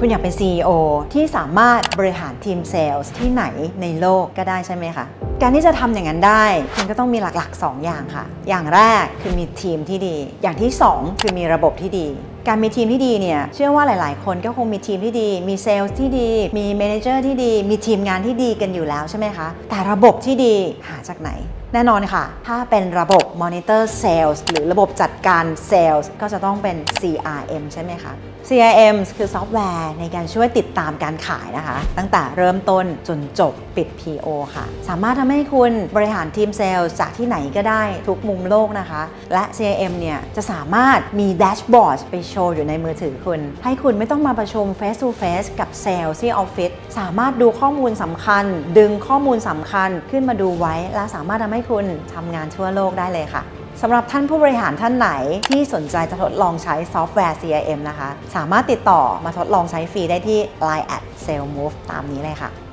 คุณอยากเป็น CEO ที่สามารถบริหารทีมเซลล์ที่ไหนในโลกก็ได้ใช่ไหมคะ การที่จะทำอย่างนั้นได้ คุณก็ต้องมีหลักๆ 2 อย่างค่ะ อย่างแรกคือมีทีมที่ดี อย่างที่ 2 คือมีระบบที่ดี การมีทีมที่ดีเนี่ยเชื่อว่าหลาย ๆ คนก็คงมีทีมที่ดี มีเซลล์ที่ดี มีเมนเจอร์ที่ดี มีทีมงานที่ดีกันอยู่แล้วใช่ไหมคะ แต่ระบบที่ดีหาจากไหนแน่นอนค่ะ ถ้าเป็นระบบ Monitor Sales หรือระบบจัดการ Sales ก็จะต้องเป็น CRM ใช่ไหมคะ CRM คือซอฟต์แวร์ในการช่วยติดตามการขายนะคะ ตั้งแต่เริ่มต้นจนจบปิด PO ค่ะ สามารถทำให้คุณบริหารทีมเซลล์จากที่ไหนก็ได้ทุกมุมโลกนะคะ และ CRM เนี่ยจะสามารถมีแดชบอร์ดไปชว์อยู่ในมือถือคุณ ให้คุณไม่ต้องมาประชุม Face to Face กับเซลล์ที่ออฟฟิศสามารถดูข้อมูลสำคัญ ดึงข้อมูลสำคัญขึ้นมาดูไว้ และสามารถทำให้คุณทำงานทั่วโลกได้เลยค่ะสำหรับท่านผู้บริหารท่านไหนที่สนใจจะทดลองใช้ซอฟต์แวร์ CRM นะคะ สามารถติดต่อมาทดลองใช้ฟรีได้ที่ Line at s a l e Move ตามนี้เลยค่ะ